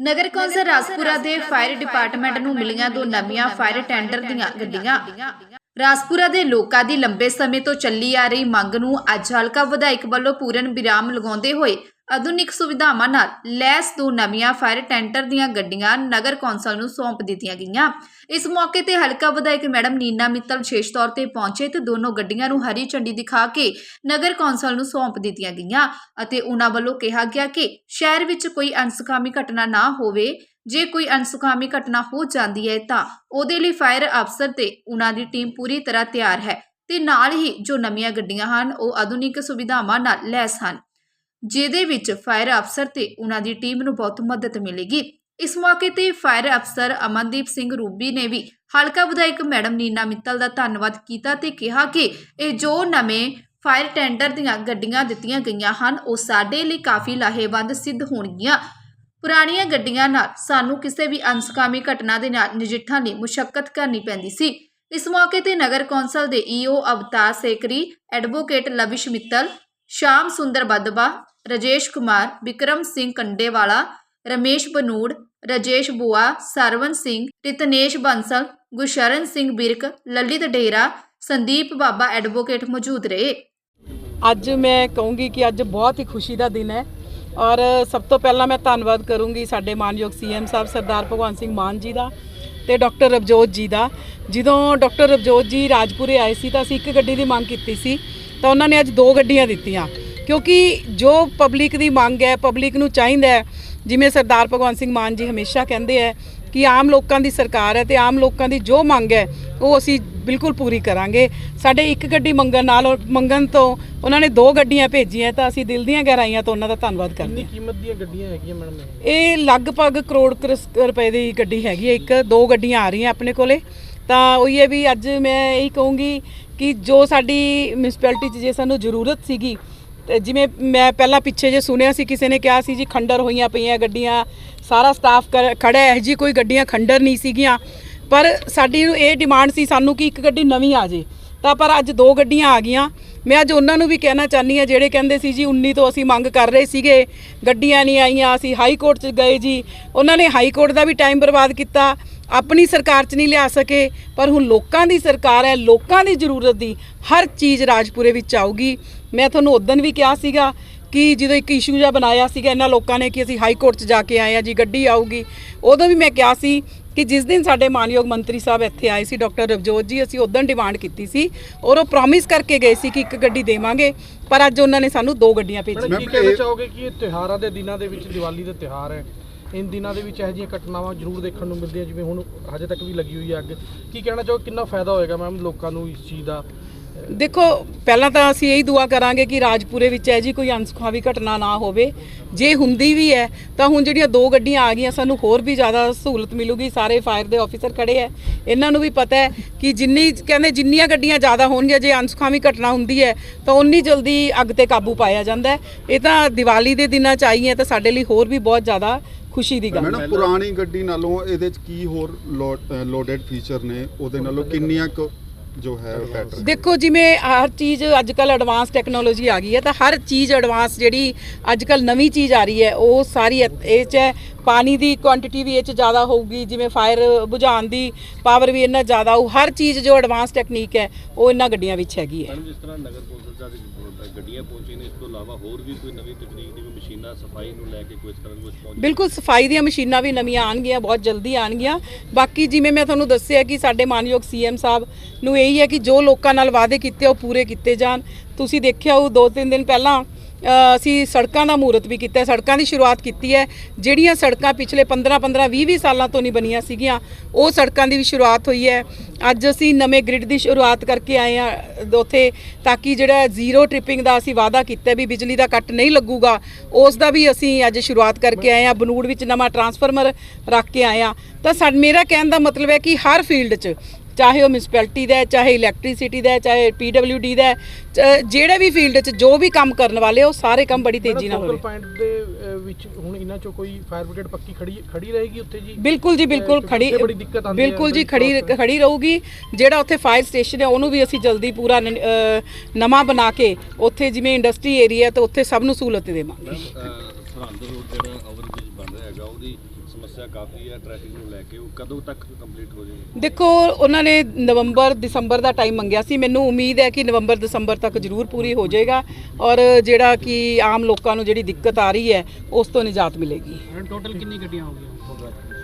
ਨਗਰ council Rajpura ਦੇ fire department ਨੂੰ ਮਿਲੀਆਂ ਦੋ ਨਵੀਆਂ ਫਾਇਰ ਟੈਂਡਰ ਦੀਆਂ ਗੱਡੀਆਂ। ਰਾਜਪੁਰਾ ਦੇ ਲੋਕਾਂ ਦੀ ਲੰਬੇ ਸਮੇਂ ਤੋਂ ਚੱਲੀ ਆ ਰਹੀ ਮੰਗ ਨੂੰ ਅੱਜ ਹਲਕਾ ਵਿਧਾਇਕ ਵੱਲੋਂ ਪੂਰਨ ਵਿਰਾਮ ਲਗਾਉਂਦੇ ਹੋਏ ਆਧੁਨਿਕ ਸੁਵਿਧਾਵਾਂ ਨਾਲ ਲੈਸ ਦੋ ਨਵੀਆਂ ਫਾਇਰ ਟੈਂਟਰ ਦੀਆਂ ਗੱਡੀਆਂ ਨਗਰ ਕੌਂਸਲ ਨੂੰ ਸੌਂਪ ਦਿੱਤੀਆਂ ਗਈਆਂ। ਇਸ ਮੌਕੇ ਤੇ ਹਲਕਾ ਵਿਧਾਇਕ ਮੈਡਮ ਨੀਨਾ ਮਿੱਤਲ ਵਿਸ਼ੇਸ਼ ਤੌਰ ਤੇ ਪਹੁੰਚੇ ਤੇ ਦੋਨੋਂ ਗੱਡੀਆਂ ਨੂੰ ਹਰੀ ਝੰਡੀ ਦਿਖਾ ਕੇ ਨਗਰ ਕੌਂਸਲ ਨੂੰ ਸੌਂਪ ਦਿੱਤੀਆਂ ਗਈਆਂ ਅਤੇ ਉਹਨਾਂ ਵੱਲੋਂ ਕਿਹਾ ਗਿਆ ਕਿ ਸ਼ਹਿਰ ਵਿੱਚ ਕੋਈ ਅਨਸਕਾਮੀ ਘਟਨਾ ਨਾ ਹੋਵੇ। ਜੇ ਕੋਈ ਅਨਸੁਖਾਮੀ ਘਟਨਾ ਹੋ ਜਾਂਦੀ ਹੈ ਤਾਂ ਉਹਦੇ ਲਈ ਫਾਇਰ ਅਫਸਰ ਤੇ ਉਹਨਾਂ ਦੀ ਟੀਮ ਪੂਰੀ ਤਰ੍ਹਾਂ ਤਿਆਰ ਹੈ ਤੇ ਨਾਲ ਹੀ ਜੋ ਨਵੀਆਂ ਗੱਡੀਆਂ ਹਨ ਉਹ ਆਧੁਨਿਕ ਸੁਵਿਧਾਵਾਂ ਨਾਲ ਲੈਸ ਹਨ। ਜਿਹਦੇ ਵਿੱਚ ਫਾਇਰ ਅਫਸਰ ਤੇ ਉਹਨਾਂ ਦੀ ਟੀਮ ਨੂੰ ਬਹੁਤ ਮਦਦ ਮਿਲੇਗੀ। ਇਸ ਮੌਕੇ ਤੇ ਫਾਇਰ ਅਫਸਰ ਅਮਨਦੀਪ ਸਿੰਘ ਰੂਬੀ ਨੇ ਵੀ ਹਲਕਾ ਵਿਧਾਇਕ ਮੈਡਮ ਨੀਨਾ ਮਿੱਤਲ ਦਾ ਧੰਨਵਾਦ ਕੀਤਾ ਤੇ ਕਿਹਾ ਕਿ ਇਹ ਜੋ ਨਵੇਂ ਫਾਇਰ ਟੈਂਡਰ ਦੀਆਂ ਗੱਡੀਆਂ ਦਿੱਤੀਆਂ ਗਈਆਂ ਹਨ, ਉਹ ਸਾਡੇ ਲਈ ਕਾਫੀ ਲਾਹੇਵੰਦ ਸਿੱਧ ਹੋਣਗੀਆਂ। ਪੁਰਾਣੀਆਂ ਗੱਡੀਆਂ ਨਾਲ ਸਾਨੂੰ ਕਿਸੇ ਵੀ ਅਨਸਕਾਮੀ ਘਟਨਾ ਦੇ ਨਾਲ ਨਜਿੱਠਣ ਲਈ ਮੁਸ਼ਕਲ ਕਰਨੀ ਪੈਂਦੀ ਸੀ। ਇਸ ਮੌਕੇ ਤੇ ਨਗਰ ਕੌਂਸਲ ਦੇ ਈਓ ਅਵਤਾਰ ਸੇਕਰੀ ਐਡਵੋਕੇਟ ਲਵਿਸ਼ ਮਿੱਤਲ, ਸ਼ਾਮ ਸੁੰਦਰ ਬਦਬਾ ਰਜੇਸ਼ ਕੁਮਾਰ ਵਿਕਰਮ ਸਿੰਘ ਕੰਡੇਵਾਲਾ, ਰਮੇਸ਼ ਬਨੂੜ, ਰਜੇਸ਼ ਬੁਆ ਸਰਵਨ ਸਿੰਘ, ਰਿਤਨੇਸ਼ ਬੰਸਲ ਗੁਸ਼ਰਨ ਸਿੰਘ ਬਿਰਕ, ਲਲਿਤ ਡੇਰਾ, ਸੰਦੀਪ ਬਾਬਾ ਐਡਵੋਕੇਟ ਮੌਜੂਦ ਰਹੇ। ਅੱਜ ਮੈਂ ਕਹੂੰਗੀ ਕਿ ਅੱਜ ਬਹੁਤ ਹੀ ਖੁਸ਼ੀ ਦਾ ਦਿਨ ਹੈ ਔਰ ਸਭ ਤੋਂ ਪਹਿਲਾਂ ਮੈਂ ਧੰਨਵਾਦ ਕਰੂੰਗੀ ਸਾਡੇ ਮਾਨਯੋਗ ਸੀਐਮ ਸਾਹਿਬ ਸਰਦਾਰ ਭਗਵੰਤ ਸਿੰਘ ਮਾਨ ਜੀ ਦਾ ਤੇ ਡਾਕਟਰ ਰਵਜੋਤ ਜੀ ਦਾ। ਜਦੋਂ ਡਾਕਟਰ ਰਵਜੋਤ ਜੀ ਰਾਜਪੁਰੇ ਆਏ ਸੀ ਤਾਂ ਅਸੀਂ ਇੱਕ ਗੱਡੀ ਦੀ ਮੰਗ ਕੀਤੀ ਸੀ ਤਾਂ ਉਹਨਾਂ ਨੇ ਅੱਜ ਦੋ ਗੱਡੀਆਂ ਦਿੱਤੀਆਂ। ਕਿਉਂਕਿ ਜੋ ਪਬਲਿਕ ਦੀ ਮੰਗ ਹੈ ਪਬਲਿਕ ਨੂੰ ਚਾਹੀਦਾ ਹੈ ਜਿਵੇਂ ਸਰਦਾਰ ਭਗਵੰਤ ਸਿੰਘ ਮਾਨ ਜੀ ਹਮੇਸ਼ਾ ਕਹਿੰਦੇ ਹੈ ਕਿ ਆਮ ਲੋਕਾਂ ਦੀ ਸਰਕਾਰ ਹੈ ਤੇ ਆਮ ਲੋਕਾਂ ਦੀ ਜੋ ਮੰਗ ਹੈ ਉਹ ਅਸੀਂ ਬਿਲਕੁਲ ਪੂਰੀ ਕਰਾਂਗੇ। ਸਾਡੇ ਇੱਕ ਗੱਡੀ ਮੰਗਣ ਨਾਲ ਉਹ- ਮੰਗਣ ਤੋਂ ਉਹਨਾਂ ਨੇ ਦੋ ਗੱਡੀਆਂ ਭੇਜੀਆਂ ਤਾਂ ਅਸੀਂ ਦਿਲ ਦੀਆਂ ਗਹਿਰਾਈਆਂ ਤੋਂ ਉਹਨਾਂ ਦਾ ਧੰਨਵਾਦ ਕਰਦੇ ਕਿੰਨੀ ਕੀਮਤ ਦੀਆਂ ਗੱਡੀਆਂ ਹੈਗੀਆਂ ਮੈਡਮ ਇਹ? ਹਾਂ ਲਗਭਗ ਕਰੋੜ ਰੁਪਏ ਦੀ ਗੱਡੀ ਹੈਗੀ ਹੈ। ਇੱਕ ਦੋ ਗੱਡੀਆਂ ਆ ਰਹੀਆਂ ਆਪਣੇ ਕੋਲੇ। ਤਾਂ ਉਹੀ ਹੈ ਵੀ ਅੱਜ ਮੈਂ ਇਹੀ ਕਹੂੰਗੀ ਕਿ ਜੋ ਸਾਡੀ ਮਿਊਨਿਸਪੈਲਿਟੀ 'ਚ ਜੇ ਸਾਨੂੰ ਜ਼ਰੂਰਤ ਸੀਗੀ ਜਿਵੇਂ ਮੈਂ ਪਹਿਲਾਂ ਪਿੱਛੇ ਜੇ ਸੁਣਿਆ ਸੀ, ਕਿਸੇ ਨੇ ਕਿਹਾ ਸੀ ਜੀ ਖੰਡਰ ਹੋਈਆਂ ਪਈਆਂ ਗੱਡੀਆਂ, ਸਾਰਾ ਸਟਾਫ ਖੜਾ ਹੈ ਜੀ ਕੋਈ ਗੱਡੀਆਂ ਖੰਡਰ ਨਹੀਂ ਸੀਗੀਆਂ। ਪਰ ਸਾਡੀ ਨੂੰ ਇਹ ਡਿਮਾਂਡ ਸੀ ਸਾਨੂੰ ਕਿ ਇੱਕ ਗੱਡੀ ਨਵੀਂ ਆ ਜੇ। ਤਾਂ ਪਰ ਅੱਜ ਦੋ ਗੱਡੀਆਂ ਆ ਗਈਆਂ। ਮੈਂ ਅੱਜ ਉਹਨਾਂ ਨੂੰ ਵੀ ਕਹਿਣਾ ਚਾਹਨੀ ਆ ਜਿਹੜੇ ਕਹਿੰਦੇ ਸੀ ਜੀ 19 ਤੋਂ ਅਸੀਂ ਮੰਗ ਕਰ ਰਹੇ ਸੀਗੇ, ਗੱਡੀਆਂ ਨਹੀਂ ਆਈਆਂ, ਅਸੀਂ ਹਾਈ ਕੋਰਟ 'ਚ ਗਏ ਜੀ। ਉਹਨਾਂ ਨੇ ਹਾਈ ਕੋਰਟ ਦਾ ਵੀ ਟਾਈਮ ਬਰਬਾਦ ਕੀਤਾ। ਆਪਣੀ ਸਰਕਾਰ 'ਚ ਨਹੀਂ ਲਿਆ ਸਕੇ ਪਰ ਹੁਣ ਲੋਕਾਂ ਦੀ ਸਰਕਾਰ ਹੈ ਲੋਕਾਂ ਦੀ ਜ਼ਰੂਰਤ ਦੀ ਹਰ ਚੀਜ਼ ਰਾਜਪੁਰੇ ਵਿੱਚ ਆਊਗੀ। ਮੈਂ ਤੁਹਾਨੂੰ ਉਦੋਂ ਵੀ ਕਿਹਾ ਸੀਗਾ ਕਿ ਜਦੋਂ ਇੱਕ ਇਸ਼ੂ ਜਿਹਾ ਬਣਾਇਆ ਸੀਗਾ ਇਹਨਾਂ ਲੋਕਾਂ ਨੇ ਕਿ ਅਸੀਂ ਹਾਈ ਕੋਰਟ 'ਚ ਜਾ ਕੇ ਆਏ ਆ ਜੀ ਗੱਡੀ ਆਊਗੀ। ਉਦੋਂ ਵੀ ਮੈਂ ਕਿਹਾ ਸੀ ਕਿ ਜਿਸ ਦਿਨ ਸਾਡੇ ਮਾਨਯੋਗ ਮੰਤਰੀ ਸਾਹਿਬ ਇੱਥੇ ਆਏ ਸੀ ਡਾਕਟਰ ਰਵਜੋਤ ਜੀ ਅਸੀਂ ਉਦੋਂ ਡਿਮਾਂਡ ਕੀਤੀ ਸੀ ਔਰ ਉਹ ਪ੍ਰੋਮਿਸ ਕਰਕੇ ਗਏ ਸੀ ਕਿ ਇੱਕ ਗੱਡੀ ਦੇਵਾਂਗੇ ਪਰ ਅੱਜ ਉਹਨਾਂ ਨੇ ਸਾਨੂੰ ਦੋ ਗੱਡੀਆਂ ਭੇਜੀਆਂ। ਕੀ ਕਹਿਣਾ ਚਾਹੋਗੇ ਕਿ ਇਹ ਤਿਉਹਾਰਾਂ ਦੇ ਦਿਨਾਂ ਦੇ ਵਿੱਚ ਦੀਵਾਲੀ ਦਾ ਤਿਉਹਾਰ ਹੈ? ਇਨ ਦਿਨਾਂ ਦੇ ਵਿੱਚ ਇਹੋ ਜਿਹੀਆਂ ਘਟਨਾਵਾਂ ਜ਼ਰੂਰ ਦੇਖਣ ਨੂੰ ਮਿਲਦੀਆਂ, ਜਿਵੇਂ ਹੁਣ ਹਜੇ ਤੱਕ ਵੀ ਲੱਗੀ ਹੋਈ ਹੈ ਅੱਗ। ਕੀ ਕਹਿਣਾ ਚਾਹੋ ਕਿੰਨਾ ਫਾਇਦਾ ਹੋਏਗਾ ਮੈਮ ਲੋਕਾਂ ਨੂੰ ਇਸ ਚੀਜ਼ ਦਾ? ਦੇਖੋ ਪਹਿਲਾਂ ਤਾਂ ਅਸੀਂ ਇਹੀ ਦੁਆ ਕਰਾਂਗੇ ਕਿ ਰਾਜਪੁਰੇ ਵਿੱਚ ਹੈ ਜੀ ਕੋਈ ਅਨਸੁਖਾਵੀ ਘਟਨਾ ਨਾ ਹੋਵੇ। ਜੇ ਹੁੰਦੀ ਵੀ ਹੈ ਤਾਂ ਹੁਣ ਜਿਹੜੀਆਂ ਦੋ ਗੱਡੀਆਂ ਆ ਗਈਆਂ ਸਾਨੂੰ ਹੋਰ ਵੀ ਜ਼ਿਆਦਾ ਸਹੂਲਤ ਮਿਲੂਗੀ। ਸਾਰੇ ਫਾਇਰ ਦੇ ਆਫੀਸਰ ਖੜੇ ਹੈ। ਇਹਨਾਂ ਨੂੰ ਵੀ ਪਤਾ ਹੈ ਕਿ ਜਿੰਨੀ ਕਹਿੰਦੇ ਜਿੰਨੀਆਂ ਗੱਡੀਆਂ ਜ਼ਿਆਦਾ ਹੋਣਗੀਆਂ ਜੇ ਅਨਸੁਖਾਵੀ ਘਟਨਾ ਹੁੰਦੀ ਹੈ ਤਾਂ ਉਨੀ ਜਲਦੀ ਅੱਗ ਤੇ ਕਾਬੂ ਪਾਇਆ ਜਾਂਦਾ ਹੈ। ਇਹ ਤਾਂ ਦੀਵਾਲੀ ਦੇ ਦਿਨਾਂ ਚ ਆਈ ਹੈ ਤਾਂ ਸਾਡੇ ਲਈ ਹੋਰ ਵੀ ਬਹੁਤ ਜ਼ਿਆਦਾ ਖੁਸ਼ੀ ਦੀ ਗੱਲ ਹੈ। ਮੈਡਮ ਪੁਰਾਣੀ ਗੱਡੀ ਨਾਲੋਂ ਇਹਦੇ ਚ ਕੀ ਹੋਰ ਲੋਡਡ ਫੀਚਰ ਨੇ? ਉਹਦੇ ਨਾਲੋਂ ਕਿੰਨੀਆਂ ਜੋ ਹੈ ਬੈਟਰ ਦੇਖੋ ਜਿਵੇਂ ਹਰ ਚੀਜ਼ ਅੱਜ ਕੱਲ ਐਡਵਾਂਸ ਟੈਕਨੋਲੋਜੀ ਆ ਗਈ ਹੈ ਤਾਂ ਹਰ ਚੀਜ਼ ਐਡਵਾਂਸ ਜਿਹੜੀ ਅੱਜ ਕੱਲ ਨਵੀਂ ਚੀਜ਼ ਆ ਰਹੀ ਹੈ ਉਹ ਸਾਰੀ ਇਹ 'ਚ ਹੈ। ਪਾਣੀ ਦੀ ਕੁਆਂਟੀਟੀ ਵੀ ਇਹ 'ਚ ਜ਼ਿਆਦਾ ਹੋਊਗੀ ਜਿਵੇਂ ਫਾਇਰ ਬੁਝਾਉਣ ਦੀ ਪਾਵਰ ਵੀ ਇਹਨਾਂ ਜ਼ਿਆਦਾ ਹੋਊ ਹਰ ਚੀਜ਼ ਜੋ ਐਡਵਾਂਸ ਟੈਕਨੀਕ ਹੈ ਉਹ ਇਹਨਾਂ ਗੱਡੀਆਂ ਵਿੱਚ ਹੈਗੀ ਹੈ। ਮੈਡਮ ਜਿਸ ਤਰ੍ਹਾਂ ਨਗਰ ਕੌਂਸਲ ਚ ਗੱਡੀਆਂ ਪਹੁੰਚੀਆਂ ਨੇ। ਇਸ ਤੋਂ ਇਲਾਵਾ ਹੋਰ ਵੀ ਕੋਈ ਨਵੀਂ ਤਕਨੀਕ ਦੀ ਮਸ਼ੀਨਾਂ ਸਫ਼ਾਈ ਨੂੰ ਲੈ ਕੇ ਕੋਈ ਇਸ ਤਰ੍ਹਾਂ ਦੀ ਕੁਝ ਬਿਲਕੁਲ, ਸਫ਼ਾਈ ਦੀਆਂ ਮਸ਼ੀਨਾਂ ਵੀ ਨਵੀਆਂ ਆਣਗੀਆਂ ਬਹੁਤ ਜਲਦੀ ਆਣਗੀਆਂ ਬਾਕੀ ਜਿਵੇਂ ਮੈਂ ਤੁਹਾਨੂੰ ਦੱਸਿਆ ਕਿ ਸਾਡੇ ਮਾਨਯੋਗ ਸੀਐਮ ਸਾਹਿਬ ਨੂੰ ਇਹੀ ਹੈ ਕਿ ਜੋ ਲੋਕਾਂ ਨਾਲ ਵਾਅਦੇ ਕੀਤੇ ਉਹ ਪੂਰੇ ਕੀਤੇ ਜਾਣ। ਤੁਸੀਂ ਦੇਖਿਆ ਉਹ ਦੋ ਤਿੰਨ ਦਿਨ ਪਹਿਲਾਂ ਅਸੀਂ ਸੜਕਾਂ ਦਾ ਮਹੂਰਤ ਵੀ ਕੀਤਾ ਸੜਕਾਂ ਦੀ ਸ਼ੁਰੂਆਤ ਕੀਤੀ ਹੈ। ਜਿਹੜੀਆਂ ਸੜਕਾਂ ਪਿਛਲੇ 15 15 20 20 ਸਾਲਾਂ ਤੋਂ ਨਹੀਂ ਬਣੀਆਂ ਸੀਗੀਆਂ, ਉਹ ਸੜਕਾਂ ਦੀ ਵੀ ਸ਼ੁਰੂਆਤ ਹੋਈ ਹੈ। ਅੱਜ ਅਸੀਂ ਨਵੇਂ ਗ੍ਰਿਡ ਦੀ ਸ਼ੁਰੂਆਤ ਕਰਕੇ ਆਏ ਆ ਉੱਥੇ, ਤਾਂ ਕਿ ਜਿਹੜਾ ਜ਼ੀਰੋ ਟ੍ਰਿਪਿੰਗ ਦਾ ਅਸੀਂ ਵਾਅਦਾ ਕੀਤਾ ਵੀ ਬਿਜਲੀ ਦਾ ਕੱਟ ਨਹੀਂ ਲੱਗੂਗਾ, ਉਸ ਦਾ ਵੀ ਅਸੀਂ ਅੱਜ ਸ਼ੁਰੂਆਤ ਕਰਕੇ ਆਏ ਆ ਬਨੂੜ ਵਿੱਚ ਨਵਾਂ ਟਰਾਂਸਫਾਰਮਰ ਰੱਖ ਕੇ ਆਏ ਆ ਤਾਂ ਸਾ, ਮੇਰਾ ਕਹਿਣ ਦਾ ਮਤਲਬ ਹੈ ਕਿ ਹਰ ਫੀਲਡ 'ਚ ਚਾਹੇ ਉਹ ਮਿਊਨਿਸਪੈਲਿਟੀ ਦਾ ਹੈ ਚਾਹੇ ਇਲੈਕਟ੍ਰਿਸਿਟੀ ਦਾ ਹੈ ਚਾਹੇ ਪੀਡਬਲਯੂਡੀ ਦਾ ਜਿਹੜੇ ਵੀ ਫੀਲਡ 'ਚ ਜੋ ਵੀ ਕੰਮ ਕਰਨ ਵਾਲੇ ਉਹ ਸਾਰੇ ਕੰਮ ਬੜੀ ਤੇਜ਼ੀ ਨਾਲ ਹੋ ਰਹੇ ਪੁਆਇੰਟ ਦੇ ਵਿੱਚ ਹੁਣ ਇਹਨਾਂ ਚੋਂ ਕੋਈ ਫਾਇਰ ਬ੍ਰਿਗੇਡ ਪੱਕੀ ਖੜੀ ਖੜੀ ਰਹੇਗੀ ਉੱਥੇ ਜੀ? ਬਿਲਕੁਲ ਜੀ ਬਿਲਕੁਲ ਖੜੀ ਉੱਥੇ ਬੜੀ ਦਿੱਕਤ ਆਉਂਦੀ ਹੈ ਬਿਲਕੁਲ ਜੀ ਖੜੀ। ਖੜੀ ਰਹੂਗੀ। ਜਿਹੜਾ ਉੱਥੇ ਫਾਇਰ ਸਟੇਸ਼ਨ ਹੈ ਉਹਨੂੰ ਵੀ ਅਸੀਂ ਜਲਦੀ ਪੂਰਾ ਨਵਾਂ ਬਣਾ ਕੇ ਉੱਥੇ ਜਿਵੇਂ ਇੰਡਸਟਰੀ ਏਰੀਆ ਤੇ ਉੱਥੇ ਸਭ ਨੂੰ ਸਹੂਲਤ ਦੇਵਾਂਗੇ। ਸਰਹੰਦ ਰੋਡ ਜਿਹੜਾ ਹੈਗਾ ਉਹਦੀ ਦੀ ਸਮੱਸਿਆ ਕਾਫੀ ਹੈ ਟ੍ਰੈਫਿਕ ਨੂੰ ਲੈ ਕੇ ਉਹ ਕਦੋਂ ਤੱਕ ਕੰਪਲੀਟ ਹੋ ਜਾਏਗੀ? ਦੇਖੋ ਉਹਨਾਂ ਨੇ ਨਵੰਬਰ ਦਸੰਬਰ ਦਾ ਟਾਈਮ ਮੰਗਿਆ ਸੀ। ਮੈਨੂੰ ਉਮੀਦ ਹੈ ਕਿ ਨਵੰਬਰ ਦਸੰਬਰ ਤੱਕ ਜ਼ਰੂਰ ਪੂਰੀ ਹੋ ਜਾਏਗਾ ਔਰ ਜਿਹੜਾ ਕਿ ਆਮ ਲੋਕਾਂ ਨੂੰ ਜਿਹੜੀ ਦਿੱਕਤ ਆ ਰਹੀ ਹੈ ਉਸ ਤੋਂ ਨਿਜਾਤ ਮਿਲੇਗੀ। ਟੋਟਲ ਕਿੰਨੀ ਗੱਡੀਆਂ ਹੋ ਗਈਆਂ?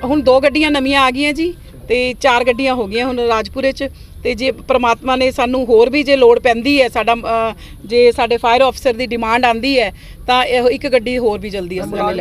ਹੁਣ ਦੋ ਗੱਡੀਆਂ ਨਵੀਆਂ ਆ ਗਈਆਂ ਜੀ ਤੇ ਚਾਰ ਗੱਡੀਆਂ ਹੋ ਗਈਆਂ ਹੁਣ ਰਾਜਪੁਰੇ 'ਚ। ਤੇ ਜੇ ਪ੍ਰਮਾਤਮਾ ਨੇ ਸਾਨੂੰ ਹੋਰ ਵੀ ਜੇ ਲੋੜ ਪੈਂਦੀ ਹੈ ਸਾਡਾ ਜੇ ਸਾਡੇ ਫਾਇਰ ਅਫਸਰ ਦੀ ਡਿਮਾਂਡ ਆਂਦੀ ਹੈ ਤਾਂ ਇਹ ਇੱਕ ਗੱਡੀ ਹੋਰ ਵੀ ਜਲਦੀ ਅਸੀਂ ਅ,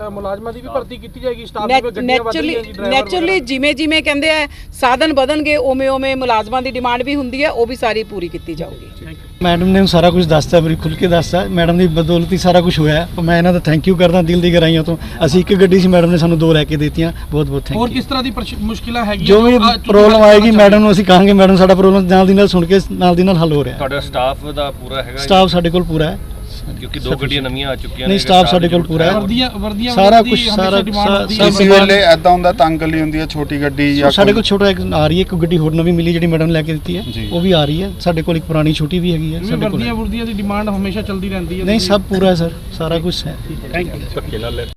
ਮੁਲਾਜ਼ਮਾਂ ਦੀ ਵੀ ਭਰਤੀ ਕੀਤੀ ਜਾਏਗੀ ਸਟਾਫ ਦੀ ਵੀ ਗੱਡੀਆਂ ਨੈਚੁਰਲੀ ਰਹੀਆਂ ਜੀ ਡਰਾਈਵਰ ਨੈਚੁਰਲੀ ਜਿਵੇਂ ਜਿਵੇਂ ਕਹਿੰਦੇ ਆ ਸਾਧਨ ਵਧਣਗੇ ਉਵੇਂ ਉਵੇਂ ਮੁਲਾਜ਼ਮਾਂ ਦੀ ਡਿਮਾਂਡ ਵੀ ਹੁੰਦੀ ਹੈ ਉਹ ਵੀ ਸਾਰੀ ਪੂਰੀ ਕੀਤੀ ਜਾਊਗੀ। ਮੈਡਮ ਨੇ ਸਾਰਾ ਕੁਝ ਦੱਸਤਾ ਬੜੀ ਖੁੱਲ ਕੇ ਦੱਸਤਾ ਮੈਡਮ ਦੀ ਬਦੌਲਤ ਹੀ ਸਾਰਾ ਕੁਝ ਹੋਇਆ। ਮੈਂ ਇਹਨਾਂ ਦਾ ਥੈਂਕ ਯੂ ਕਰਦਾ ਦਿਲ ਦੀ ਗਹਿਰਾਈਆਂ ਤੋਂ। ਅਸੀਂ ਇੱਕ ਗੱਡੀ ਸੀ ਮੈਡਮ ਨੇ ਸਾਨੂੰ ਦੋ ਲੈ ਕੇ ਦਿੱਤੀਆਂ ਬਹੁਤ ਬਹੁਤ ਹੋਰ ਥੈਂਕ ਯੂ ਕਿਸ ਤਰ੍ਹਾਂ ਦੀ ਮੁਸ਼ਕਿਲਾਂ ਹੈਗੀਆਂ? ਜੋ ਵੀ ਪ੍ਰੋਬਲਮ ਆਏਗੀ ਮੈਡਮ ਨੂੰ ਅਸੀਂ ਕਹਾਂਗੇ ਮੈਡਮ ਸਾਡਾ ਪ੍ਰੋਬਲਮ ਨਾਲ ਦੀ ਨਾਲ ਸੁਣ ਕੇ ਨਾਲ ਦੀ ਨਾਲ ਹੱਲ ਹੋ ਰਿਹਾ। ਤੁਹਾਡਾ ਸਟਾਫ ਦਾ ਪੂਰਾ ਹੈਗਾ? ਸਟਾਫ ਸਾਡੇ ਕੋਲ ਪੂਰਾ ਹੈ। ਕਿਉਂਕਿ ਦੋ ਗੱਡੀਆਂ ਨਵੀਆਂ ਆ ਚੁੱਕੀਆਂ ਨਹੀਂ, ਨੇ staff ਸਾਡੇ ਕੋਲ ਪੂਰਾ ਹੈ। ਵਰਦੀਆਂ ਵਰਦੀਆਂ ਸਾਰਾ ਹਮੇਸ਼ਾ ਸਾਰਾ- demand ਸਾ- ਹੁੰਦੀ ਸਭ ਹੈ। ਇਸ ਵੇਲੇ ਐਦਾਂ ਹੁੰਦਾ ਤੰਗ ਲਈ ਹੁੰਦੀ ਹੈ ਛੋਟੀ ਗੱਡੀ ਜਾਂ ਸਾਡੇ ਕੋਲ ਛੋਟਾ ਇੱਕ ਆ ਰਹੀ ਹੈ ਇੱਕ ਗੱਡੀ ਹੋਰ ਨਵੀਂ ਮਿਲੀ ਜਿਹੜੀ ਮੈਡਮ ਲੈ ਕੇ ਦਿੱਤੀ ਹੈ। ਉਹ ਵੀ ਆ ਰਹੀ ਹੈ। ਸਾਡੇ ਕੋਲ ਇੱਕ ਪੁਰਾਣੀ ਛੋਟੀ ਵੀ ਹੈਗੀ ਹੈ ਸਾਡੇ ਕੋਲ ਵਰਦੀਆਂ ਦੀ ਡਿਮਾਂਡ ਹਮੇਸ਼ਾ ਚੱਲਦੀ ਰਹਿੰਦੀ ਹੈ। ਨਹੀਂ ਸਭ ਪੂਰਾ ਹੈ ਸਰ। ਸਾਰਾ ਕੁਝ ਹੈ। Thank you